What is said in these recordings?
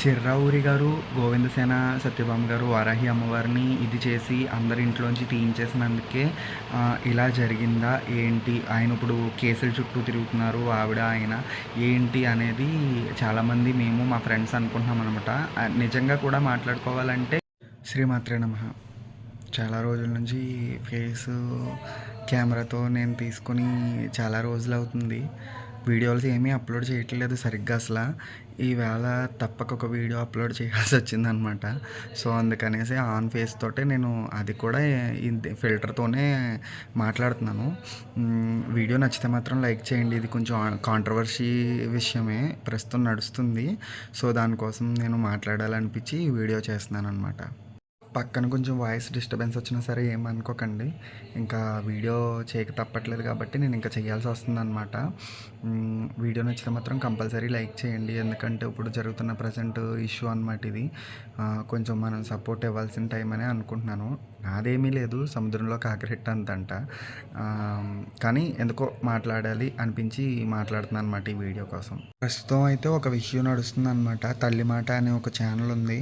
చిర్రావురి గారు గోవిందసేన సత్యభామ గారు వారాహి అమ్మవారిని ఇది చేసి అందరి ఇంట్లోంచి తీయించేసినందుకే ఇలా జరిగిందా? ఏంటి? ఆయన ఇప్పుడు కేసుల చుట్టూ తిరుగుతున్నారు ఆవిడ ఆయన. ఏంటి అనేది చాలామంది మేము మా ఫ్రెండ్స్ అనుకుంటున్నాం అనమాట నిజంగా కూడా మాట్లాడుకోవాలంటే శ్రీమాత్రే నమ. చాలా రోజుల నుంచి ఫేస్ కెమెరాతో నేను తీసుకొని చాలా రోజులు అవుతుంది. వీడియోస్ ఏమీ అప్లోడ్ చేయట్లేదు సరిగ్గా అసలు. ఈవేళ తప్పక ఒక వీడియో అప్లోడ్ చేయాల్సి వచ్చిందనమాట. సో అందుకనేసి ఆన్ ఫేస్ తోటే నేను అది కూడా ఫిల్టర్తోనే మాట్లాడుతున్నాను. వీడియో నచ్చితే మాత్రం లైక్ చేయండి. ఇది కొంచెం కాంట్రవర్సీ విషయమే ప్రస్తుతం నడుస్తుంది. సో దానికోసం నేను మాట్లాడాలనిపించి ఈ వీడియో చేస్తున్నాను అనమాట పక్కన కొంచెం వాయిస్ డిస్టర్బెన్స్ వచ్చినా సరే ఏమనుకోకండి. ఇంకా వీడియో చేయక తప్పట్లేదు కాబట్టి నేను ఇంకా చేయాల్సి వస్తుందన్నమాట. వీడియో నచ్చితే మాత్రం కంపల్సరీ లైక్ చేయండి. ఎందుకంటే ఇప్పుడు జరుగుతున్న ప్రజెంట్ ఇష్యూ అనమాట ఇది. కొంచెం మనం సపోర్ట్ ఇవ్వాల్సిన టైం అనే అనుకుంటున్నాను. నాదేమీ లేదు సముద్రంలో కాకరెట్ అంతంట. కానీ ఎందుకో మాట్లాడాలి అనిపించి మాట్లాడుతున్నాను అనమాట ఈ వీడియో కోసం. ప్రస్తుతం అయితే ఒక విషయం నడుస్తుంది అనమాట తల్లి మాట అనే ఒక ఛానల్ ఉంది.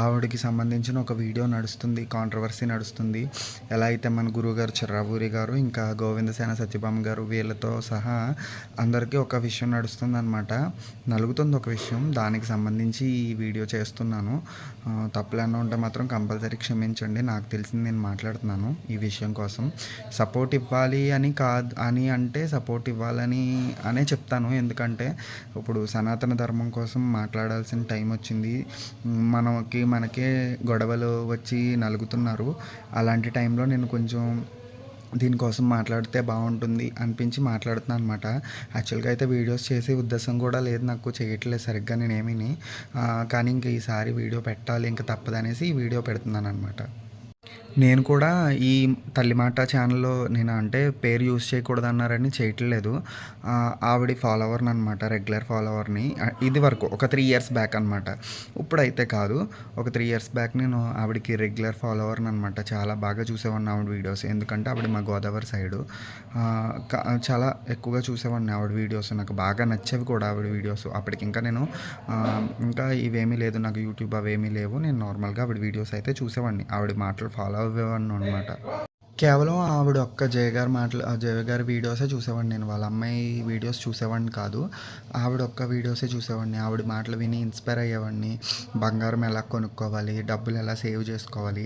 ఆవిడకి సంబంధించిన ఒక వీడియో నడుస్తుంది కాంట్రవర్సీ నడుస్తుంది. ఎలా అయితే మన గురువుగారు చిర్రావూరి గారు ఇంకా గోవిందసేన సత్యభామ గారు వీళ్ళతో సహా అందరికీ ఒక విషయం నడుస్తుంది అనమాట నలుగుతుంది ఒక విషయం. దానికి సంబంధించి ఈ వీడియో చేస్తున్నాను. తప్పులేనా ఉంటే మాత్రం కంపల్సరీ క్షమించండి. నాకు తెలిసింది నేను మాట్లాడుతున్నాను ఈ విషయం కోసం. సపోర్ట్ ఇవ్వాలి అని కాదు అని అంటే సపోర్ట్ ఇవ్వాలని అనే చెప్తాను. ఎందుకంటే ఇప్పుడు సనాతన ధర్మం కోసం మాట్లాడాల్సిన టైం వచ్చింది. మనకి మనకే గొడవలు వచ్చి నలుగుతున్నారు. అలాంటి టైంలో నేను కొంచెం దీనికోసం మాట్లాడితే బాగుంటుంది అనిపించి మాట్లాడుతున్నాను అనమాట యాక్చువల్గా అయితే వీడియోస్ చేసే ఉద్దేశం కూడా లేదు నాకు చేయట్లేదు సరిగ్గా నేనేమిని. కానీ ఇంక ఈసారి వీడియో పెట్టాలి ఇంకా తప్పదనేసి ఈ వీడియో పెడుతున్నాను అనమాట నేను కూడా ఈ తల్లి మాట ఛానల్లో నేను అంటే పేరు యూజ్ చేయకూడదు అన్నారని చేయట్లేదు ఆవిడ ఫాలోవర్ని అనమాట రెగ్యులర్ ఫాలోవర్ని. ఇది వరకు ఒక త్రీ ఇయర్స్ బ్యాక్ అనమాట ఇప్పుడైతే కాదు ఒక త్రీ ఇయర్స్ బ్యాక్ నేను ఆవిడకి రెగ్యులర్ ఫాలోవర్ని అనమాట చాలా బాగా చూసేవాడిని ఆవిడ వీడియోస్. ఎందుకంటే ఆవిడ మా గోదావరి సైడు. చాలా ఎక్కువగా చూసేవాడిని ఆవిడ వీడియోస్. నాకు బాగా నచ్చేవి కూడా ఆవిడ వీడియోస్. అప్పటికి ఇంకా నేను ఇంకా ఇవేమీ లేదు. నాకు యూట్యూబ్ అవేమీ లేవు. నేను నార్మల్గా ఆవిడ వీడియోస్ అయితే చూసేవాడిని. ఆవిడ మాటలు ఫాలో అవ్వేవాడిని అనమాట కేవలం ఆవిడ ఒక్క జయ గారి మాటలు జయగారి జయ గారి వీడియోసే చూసేవాడిని నేను. వాళ్ళ అమ్మాయి వీడియోస్ చూసేవాడిని కాదు. ఆవిడ ఒక్క వీడియోసే చూసేవాడిని. ఆవిడ మాటలు విని ఇన్స్పైర్ అయ్యేవాడిని. బంగారం ఎలా కొనుక్కోవాలి డబ్బులు ఎలా సేవ్ చేసుకోవాలి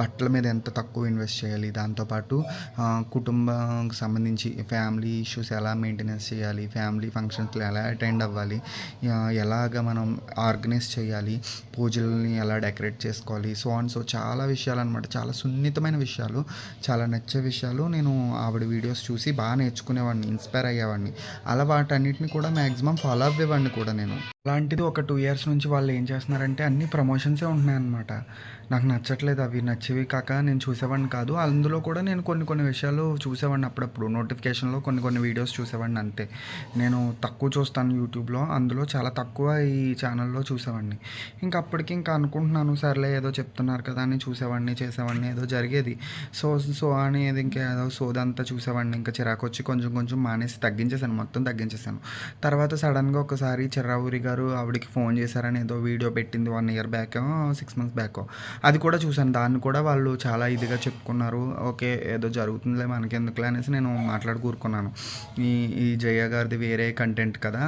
బట్టల మీద ఎంత తక్కువ ఇన్వెస్ట్ చేయాలి దాంతోపాటు ఆ, కుటుంబానికి సంబంధించి ఫ్యామిలీ ఇష్యూస్ ఎలా మెయింటెనెన్స్ చేయాలి ఫ్యామిలీ ఫంక్షన్స్లో ఎలా అటెండ్ అవ్వాలి ఎలాగ మనం ఆర్గనైజ్ చేయాలి పూజలని ఎలా డెకరేట్ చేసుకోవాలి సో అండ్ సో చాలా విషయాలు అనమాట చాలా సున్నితమైన విషయాలు. చాలా నచ్చే విషయాలు నేను ఆవిడ వీడియోస్ చూసి బాగా నేర్చుకునేవాడిని ఇన్స్పైర్ అయ్యేవాడిని. అలా వాటన్నిటిని కూడా మ్యాక్సిమం ఫాలో అవ్వేవాడిని కూడా నేను. అలాంటిది ఒక టూ ఇయర్స్ నుంచి వాళ్ళు ఏం చేస్తున్నారంటే అన్ని ప్రమోషన్సే ఉంటున్నాయన్నమాట. నాకు నచ్చట్లేదు అవి నచ్చేవి కాక నేను చూసేవాడిని కాదు. అందులో కూడా నేను కొన్ని కొన్ని విషయాలు చూసేవాడిని అప్పుడప్పుడు. నోటిఫికేషన్లో కొన్ని కొన్ని వీడియోస్ చూసేవాడిని అంతే. నేను తక్కువ చూస్తాను యూట్యూబ్లో. అందులో చాలా తక్కువ ఈ ఛానల్లో చూసేవాడిని. ఇంకా అప్పటికి ఇంకా అనుకుంటున్నాను సర్లే ఏదో చెప్తున్నారు కదా అని చూసేవాడిని చేసేవాడిని ఏదో జరిగేది. సో సో అనేది ఇంకా ఏదో సోదంతా చూసేవాడిని. ఇంకా చిరాకు వచ్చి కొంచెం కొంచెం మానేసి తగ్గించేసాను మొత్తం తగ్గించేసాను తర్వాత సడన్గా ఒకసారి చిర్రావూరి గారు ఆవిడకి ఫోన్ చేశారని ఏదో వీడియో పెట్టింది one year back six months back అది కూడా చూశాను. దాన్ని కూడా వాళ్ళు చాలా ఇదిగా చెప్పుకున్నారు. ఓకే ఏదో జరుగుతుందిలే మనకెందుకులే అనేసి నేను మాట్లాడి కూరుకున్నాను. ఈ ఈ జయ గారిది వేరే కంటెంట్ కదా.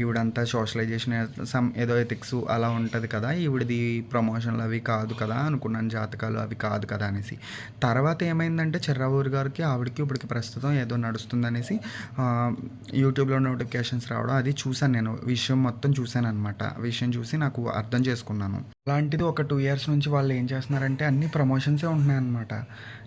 ఈవిడంతా సోషలైజేషన్ సమ్ ఏదో ఎథిక్స్ అలా ఉంటుంది కదా. ఈవిడది ప్రమోషన్లు అవి కాదు కదా అనుకున్నాను. జాతకాలు అవి కాదు కదా అనేసి. తర్వాత ఏమైందంటే చిర్రావూరి గారికి ఆవిడకి ఇప్పటికి ప్రస్తుతం ఏదో నడుస్తుందనేసి యూట్యూబ్లో నోటిఫికేషన్స్ రావడం అది చూశాను నేను. విషయం మొత్తం చూశాను. అనమాట విషయం చూసి నాకు అర్థం చేసుకున్నాను. అలాంటిది ఒక టూ ఇయర్స్ నుంచి వాళ్ళు ఏం చేస్తున్నారంటే అన్ని ప్రమోషన్సే ఉంటున్నాయి అనమాట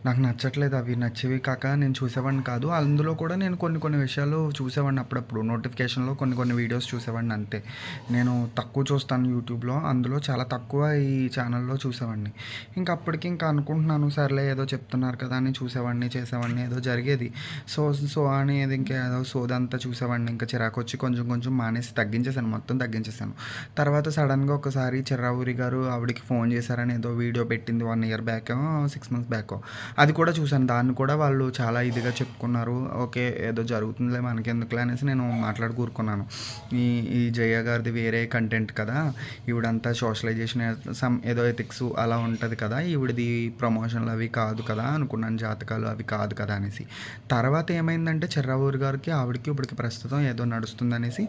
నాకు నచ్చట్లేదు అవి నచ్చేవి కాక నేను చూసేవాడిని కాదు. అందులో కూడా నేను కొన్ని కొన్ని విషయాలు చూసేవాడిని అప్పుడప్పుడు. నోటిఫికేషన్లో కొన్ని కొన్ని వీడియోస్ చూసేవాడిని అంతే. నేను తక్కువ చూస్తాను యూట్యూబ్లో అందులో చాలా తక్కువ ఈ ఛానల్లో చూసేవాడిని. ఇంకా అప్పటికి ఇంకా అనుకుంటున్నాను సర్లే ఏదో చెప్తున్నారు కదా అని చూసేవాడిని చేసేవాడిని ఏదో జరిగేది. సో సో అనేది ఇంకా ఏదో సోదంతా చూసేవాడిని. ఇంకా చిరాకు వచ్చి కొంచెం కొంచెం మానేసి తగ్గించేసాను మొత్తం తగ్గి తగ్గించేసాను తర్వాత సడన్గా ఒకసారి చిర్రావూరి గారు ఆవిడకి ఫోన్ చేశారని ఏదో వీడియో పెట్టింది one year back six months back. అది కూడా చూశాను. దాన్ని కూడా వాళ్ళు చాలా ఇదిగా చెప్పుకున్నారు. ఓకే ఏదో జరుగుతుందిలే మనకెందుకులే అనేసి నేను మాట్లాడి కూరుకున్నాను. ఈ ఈ జయ గారిది వేరే కంటెంట్ కదా. ఈవిడంతా సోషలైజేషన్ సమ్ ఏదో ఎథిక్స్ అలా ఉంటుంది కదా. ఈవిడది ప్రమోషన్లు అవి కాదు కదా అనుకున్నాను. జాతకాలు అవి కాదు కదా అనేసి. తర్వాత ఏమైందంటే చిర్రావూరి గారికి ఆవిడకి ఇప్పటికి ప్రస్తుతం ఏదో నడుస్తుందనేసి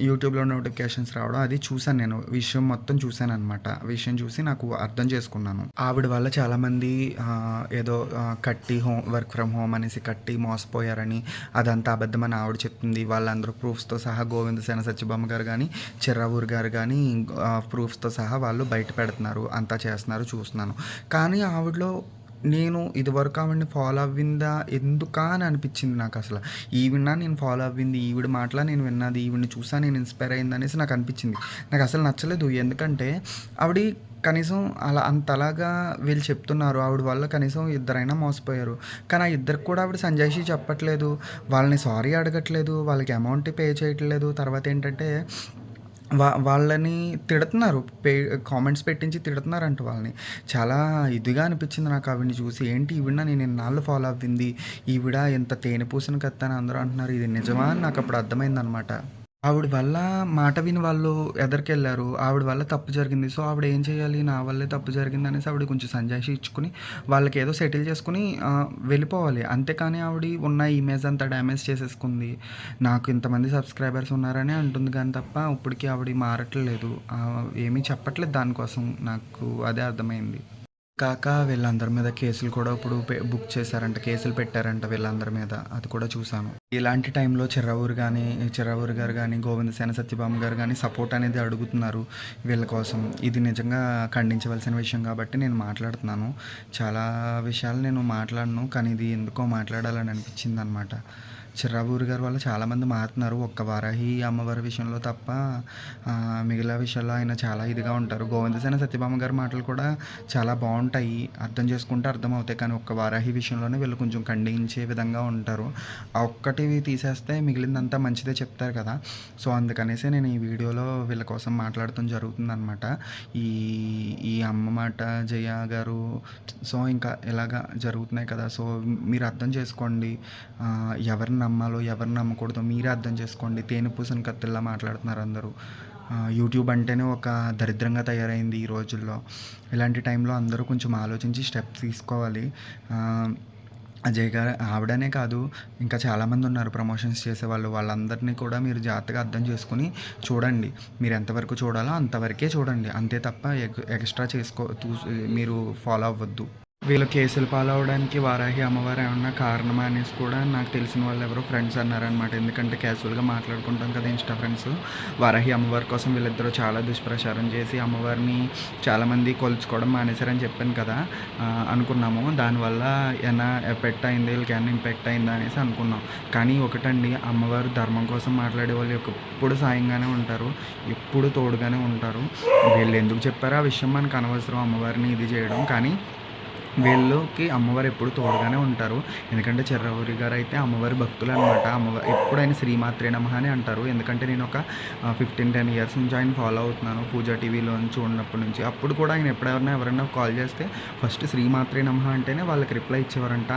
యూట్యూబ్లో యూట్యూబ్లో నోటిఫికేషన్స్ రావడం అది చూశాను నేను. విషయం మొత్తం చూశాను అనమాట విషయం చూసి నాకు అర్థం చేసుకున్నాను. ఆవిడ వల్ల చాలామంది ఏదో కట్టి హోమ్ వర్క్ ఫ్రమ్ హోమ్ అనేసి కట్టి మోసపోయారని అదంతా అబద్ధమని ఆవిడ చెప్తుంది వాళ్ళందరూ ప్రూఫ్స్తో సహా గోవింద సేన సత్యభామ గారు కానీ చిర్రావూరు గారు కానీ ప్రూఫ్స్తో సహా వాళ్ళు బయట పెడుతున్నారు. అంతా చేస్తున్నారు చూస్తున్నాను. కానీ ఆవిడలో నేను ఇదివరకు ఆవిడని ఫాలో అవ్విందా? ఎందుకా అని అనిపించింది నాకు అసలు. ఈవిడ నేను ఫాలో అవ్వింది? ఈవిడ మాటలా నేను విన్నది? ఈవిడని చూసా నేను ఇన్స్పైర్ అయింది అనేసి నాకు అనిపించింది. నాకు అసలు నచ్చలేదు. ఎందుకంటే ఆవిడ కనీసం అలా అంతలాగా వీళ్ళు చెప్తున్నారు. ఆవిడ వల్ల కనీసం ఇద్దరైనా మోసపోయారు. కానీ ఆ ఇద్దరికి కూడా ఆవిడ సంజాయిషి చెప్పట్లేదు. వాళ్ళని సారీ అడగట్లేదు. వాళ్ళకి అమౌంట్ పే చేయట్లేదు. తర్వాత ఏంటంటే వా వాళ్ళని తిడుతున్నారు. పే కామెంట్స్ పెట్టించి తిడుతున్నారంట వాళ్ళని. చాలా ఇదిగా అనిపించింది నాకు ఆవిడని చూసి. ఏంటి ఈవిడ నేను ఎన్నాళ్ళు ఫాలో అవ్వింది ఈవిడ ఎంత తేనె పూసిన కత్తాని అందరూ అంటున్నారు. ఇది నిజమా అని నాకు అప్పుడు అర్థమైంది అనమాట ఆవిడ వల్ల మాట విని వాళ్ళు ఎదరికెళ్ళారు. ఆవిడ వల్ల తప్పు జరిగింది. సో ఆవిడ ఏం చేయాలి? నా వల్లే తప్పు జరిగింది అనేసి ఆవిడ కొంచెం సంజాయిషి ఇచ్చుకుని వాళ్ళకి ఏదో సెటిల్ చేసుకుని వెళ్ళిపోవాలి. అంతేకాని ఆవిడ ఉన్న ఇమేజ్ అంతా డ్యామేజ్ చేసేసుకుంది. నాకు ఇంతమంది సబ్స్క్రైబర్స్ ఉన్నారని అంటుంది కానీ తప్ప ఇప్పటికీ ఆవిడ మారట్లేదు. ఏమీ చెప్పట్లేదు దానికోసం. నాకు అదే అర్థమైంది. కాక వీళ్ళందరి మీద కేసులు కూడా ఇప్పుడు బుక్ చేశారంట కేసులు పెట్టారంట వీళ్ళందరి మీద. అది కూడా చూశాను. ఇలాంటి టైంలో చిర్రవూరు కానీ చిర్రవూరు గారు కానీ గోవిందసేన సత్యభామ గారు కానీ సపోర్ట్ అనేది అడుగుతున్నారు వీళ్ళ కోసం. ఇది నిజంగా ఖండించవలసిన విషయం కాబట్టి నేను మాట్లాడుతున్నాను. చాలా విషయాలు నేను మాట్లాడను కానీ ఇది ఎందుకో మాట్లాడాలని అనిపించింది అనమాట చిర్రాబూరి గారి వల్ల చాలామంది మారుతున్నారు. ఒక్క వారాహి అమ్మవారి విషయంలో తప్ప మిగిలిన విషయాల్లో ఆయన చాలా ఇదిగా ఉంటారు. గోవిందసేన సత్యభామ గారి మాటలు కూడా చాలా బాగుంటాయి. అర్థం చేసుకుంటే అర్థమవుతాయి. కానీ ఒక్క వారాహి విషయంలోనే వీళ్ళు కొంచెం ఖండించే విధంగా ఉంటారు. ఆ ఒక్కటి తీసేస్తే మిగిలిందంతా మంచిదే చెప్తారు కదా. సో అందుకనేసి నేను ఈ వీడియోలో వీళ్ళ కోసం మాట్లాడటం జరుగుతుందన్నమాట. ఈ ఈ అమ్మ మాట జయ గారు సో ఇంకా ఇలాగా జరుగుతున్నాయి కదా. సో మీరు అర్థం చేసుకోండి. ఎవరిని ఎవరిని నమ్మాలో ఎవరిని నమ్మకూడదో మీరే అర్థం చేసుకోండి. తేనె పూసిన కత్తిల్లా మాట్లాడుతున్నారు అందరూ. యూట్యూబ్ అంటేనే ఒక దరిద్రంగా తయారైంది ఈ రోజుల్లో. ఇలాంటి టైంలో అందరూ కొంచెం ఆలోచించి స్టెప్స్ తీసుకోవాలి. అజయ్ గారు ఆవిడనే కాదు ఇంకా చాలామంది ఉన్నారు ప్రమోషన్స్ చేసేవాళ్ళు వాళ్ళందరినీ కూడా మీరు జాగ్రత్తగా అర్థం చేసుకుని చూడండి. మీరు ఎంతవరకు చూడాలో అంతవరకే చూడండి. అంతే తప్ప ఎక్- ఎక్స్ట్రా చేసుకో మీరు ఫాలో అవ్వద్దు. వీళ్ళు కేసులు పాలవడానికి వారాహి అమ్మవారు ఏమన్నా కారణమా అనేసి కూడా నాకు తెలిసిన వాళ్ళు ఎవరో ఫ్రెండ్స్ అన్నారనమాట ఎందుకంటే క్యాజువల్గా మాట్లాడుకుంటాం కదా ఇన్స్టా ఫ్రెండ్స్ వారాహి అమ్మవారి కోసం వీళ్ళిద్దరూ చాలా దుష్ప్రచారం చేసి అమ్మవారిని చాలామంది కొలుచుకోవడం మానేశారని చెప్పాను కదా. అనుకున్నాము. దానివల్ల ఏమైనా ఎఫెక్ట్ అయింది? వీళ్ళకి ఏమైనా ఇంపాక్ట్ అయిందా అనేసి అనుకున్నాం. కానీ ఒకటండి అమ్మవారు ధర్మం కోసం మాట్లాడే వాళ్ళు ఎప్పుడు సాయంగానే ఉంటారు. ఎప్పుడు తోడుగానే ఉంటారు. వీళ్ళు ఎందుకు చెప్పారో? ఆ విషయం మనకు అనవసరం అమ్మవారిని ఇది చేయడం. కానీ వీళ్ళకి అమ్మవారు ఎప్పుడు తోడుగానే ఉంటారు. ఎందుకంటే చెర్రవూరి గారు అయితే అమ్మవారి భక్తులు అనమాట అమ్మవారు ఎప్పుడైనా శ్రీమాత్రే నమ అని అంటారు. ఎందుకంటే నేను ఒక ఫిఫ్టీన్ టెన్ ఇయర్స్ నుంచి ఆయన ఫాలో అవుతున్నాను పూజా టీవీలో నుంచి ఉన్నప్పటి నుంచి. అప్పుడు కూడా ఆయన ఎప్పుడెవరైనా ఎవరైనా కాల్ చేస్తే ఫస్ట్ శ్రీమాత్రే నమ అంటేనే వాళ్ళకి రిప్లై ఇచ్చేవారంట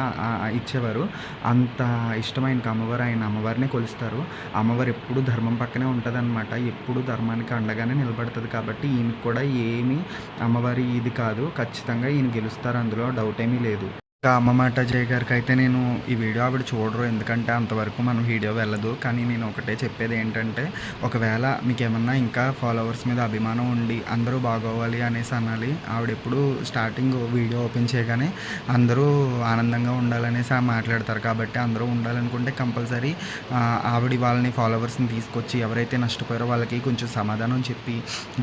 ఇచ్చేవారు. అంత ఇష్టం ఆయనకి అమ్మవారు ఆయన అమ్మవారిని కొలుస్తారు. అమ్మవారు ఎప్పుడు ధర్మం పక్కనే ఉంటుందన్నమాట. ఎప్పుడు ధర్మానికి అండగానే నిలబడుతుంది కాబట్టి ఈయనకి కూడా ఏమీ అమ్మవారి ఇది కాదు. ఖచ్చితంగా ఈయన గెలుస్తారు అందులో. డౌట్ ఏమీ లేదు. ఇంకా అమ్మ మాట జయ గారికి అయితే నేను ఈ వీడియో ఆవిడ చూడరు. ఎందుకంటే అంతవరకు మనం వీడియో వెళ్ళదు. కానీ నేను ఒకటే చెప్పేది ఏంటంటే ఒకవేళ మీకు ఏమన్నా ఇంకా ఫాలోవర్స్ మీద అభిమానం ఉండి అందరూ బాగోవాలి అనేసి అనాలి ఆవిడ ఎప్పుడు స్టార్టింగ్ వీడియో ఓపెన్ చేయగానే అందరూ ఆనందంగా ఉండాలనేసి ఆ మాట్లాడతారు. కాబట్టి అందరూ ఉండాలనుకుంటే కంపల్సరీ ఆవిడ వాళ్ళని ఫాలోవర్స్ని తీసుకొచ్చి ఎవరైతే నష్టపోయారో వాళ్ళకి కొంచెం సమాధానం చెప్పి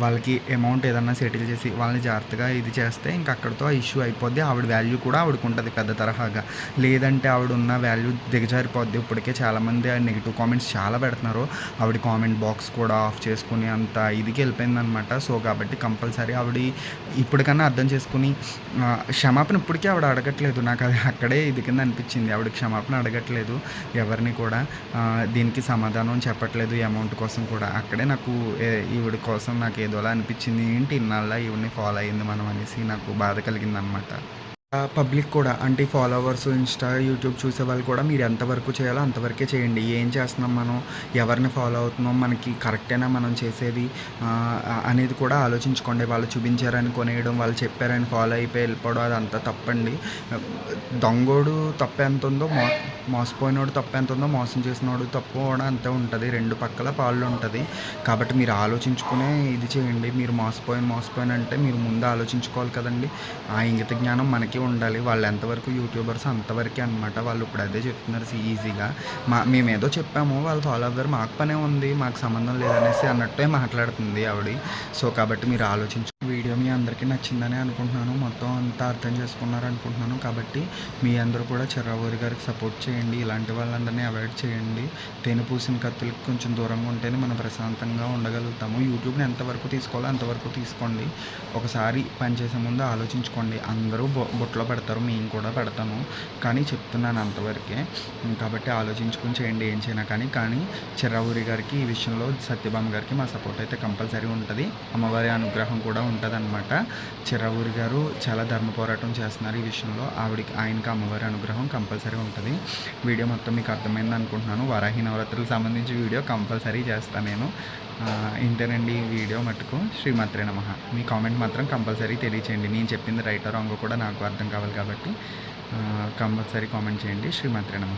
వాళ్ళకి అమౌంట్ ఏదన్నా సెటిల్ చేసి వాళ్ళని జాగ్రత్తగా ఇది చేస్తే ఇంకా అక్కడితో ఆ ఇష్యూ అయిపోద్ది. ఆవిడ వాల్యూ కూడా ఆవిడకు ఉంటుంది ఉంటుంది పెద్ద తరహాగా. లేదంటే ఆవిడ ఉన్న వాల్యూ దిగజారిపోద్ది. ఇప్పటికే చాలామంది నెగిటివ్ కామెంట్స్ చాలా పెడుతున్నారు. ఆవిడ కామెంట్ బాక్స్ కూడా ఆఫ్ చేసుకుని అంత ఇదికి వెళ్ళిపోయిందనమాట సో కాబట్టి కంపల్సరీ ఆవిడ ఇప్పటికన్నా అర్థం చేసుకుని క్షమాపణ ఇప్పటికీ ఆవిడ అడగట్లేదు. నాకు అది అక్కడే ఇది కింద అనిపించింది. ఆవిడ క్షమాపణ అడగట్లేదు ఎవరిని కూడా. దీనికి సమాధానం చెప్పట్లేదు ఈ అమౌంట్ కోసం కూడా. అక్కడే నాకు ఈవిడ కోసం నాకు ఏదోలా అనిపించింది. ఏంటి ఇన్నాళ్ళ ఈవిడిని ఫాలో అయ్యింది మనం అనేసి నాకు బాధ కలిగింది అనమాట పబ్లిక్ కూడా అంటే ఫాలోవర్స్ ఇన్స్టా యూట్యూబ్ చూసే వాళ్ళు కూడా మీరు ఎంతవరకు చేయాలో అంతవరకే చేయండి. ఏం చేస్తున్నాం మనం? ఎవరిని ఫాలో అవుతున్నాం? మనకి కరెక్టేనా మనం చేసేది అనేది కూడా ఆలోచించుకోండి. వాళ్ళు చూపించారని కొనేయడం వాళ్ళు చెప్పారని ఫాలో అయిపోయి వెళ్ళిపోవడం అదంతా తప్పండి. దొంగోడు తప్పు ఎంత ఉందో మో మోసపోయినోడు తప్పు ఎంత ఉందో మోసం చేసినోడు తప్పు కూడా అంతే ఉంటుంది. రెండు పక్కల పాళ్ళు ఉంటుంది. కాబట్టి మీరు ఆలోచించుకునే ఇది చేయండి. మీరు మోసపోయిన మోసపోయిన అంటే మీరు ముందు ఆలోచించుకోవాలి కదండి. ఆ ఇంగిత జ్ఞానం మనకి ఉండాలి. వాళ్ళు ఎంతవరకు యూట్యూబర్స్ అంతవరకే అనమాట వాళ్ళు ఇప్పుడు అదే చెప్తున్నారు ఈజీగా. మా మేము ఏదో చెప్పాము. వాళ్ళు ఫాలో అవ్వరు. మాకు పనే ఉంది. మాకు సంబంధం లేదనేసి అన్నట్టే మాట్లాడుతుంది ఆవిడ. సో కాబట్టి మీరు ఆలోచించు అందరికీ నచ్చిందని అనుకుంటున్నాను. మొత్తం అంతా అర్థం చేసుకున్నారు అనుకుంటున్నాను కాబట్టి మీ అందరూ కూడా చిర్రావూరి గారికి సపోర్ట్ చేయండి. ఇలాంటి వాళ్ళందరినీ అవాయిడ్ చేయండి. తేనె పూసిన కత్తులకి కొంచెం దూరంగా ఉంటేనే మనం ప్రశాంతంగా ఉండగలుగుతాము. యూట్యూబ్ని ఎంతవరకు తీసుకోవాలో అంతవరకు తీసుకోండి. ఒకసారి పనిచేసే ముందు ఆలోచించుకోండి. అందరూ బొ బొట్లో పెడతారు. మేము కూడా పెడతాను కానీ చెప్తున్నాను అంతవరకే. కాబట్టి ఆలోచించుకుని చేయండి. ఏం చేయనా కానీ. కానీ చిర్రావూరి గారికి ఈ విషయంలో సత్యభామ గారికి మా సపోర్ట్ అయితే కంపల్సరీ ఉంటుంది. అమ్మవారి అనుగ్రహం కూడా ఉంటుంది చిరవూరి గారు చాలా ధర్మ పోరాటం చేస్తున్నారు ఈ విషయంలో. ఆవిడకి ఆయనకి అమ్మవారి అనుగ్రహం కంపల్సరీ ఉంటుంది. వీడియో మొత్తం మీకు అర్థమైంది అనుకుంటున్నాను. వరాహి నవరాత్రులకు సంబంధించి వీడియో కంపల్సరీ చేస్తాను నేను. ఇంతేనండి ఈ వీడియో మటుకు. శ్రీమాత్రే నమ. మీ కామెంట్ మాత్రం కంపల్సరీ తెలియచేయండి. నేను చెప్పింది రైట్ రాంగ్ కూడా నాకు అర్థం కావాలి కాబట్టి కంపల్సరీ కామెంట్ చేయండి. శ్రీమాత్రే నమ.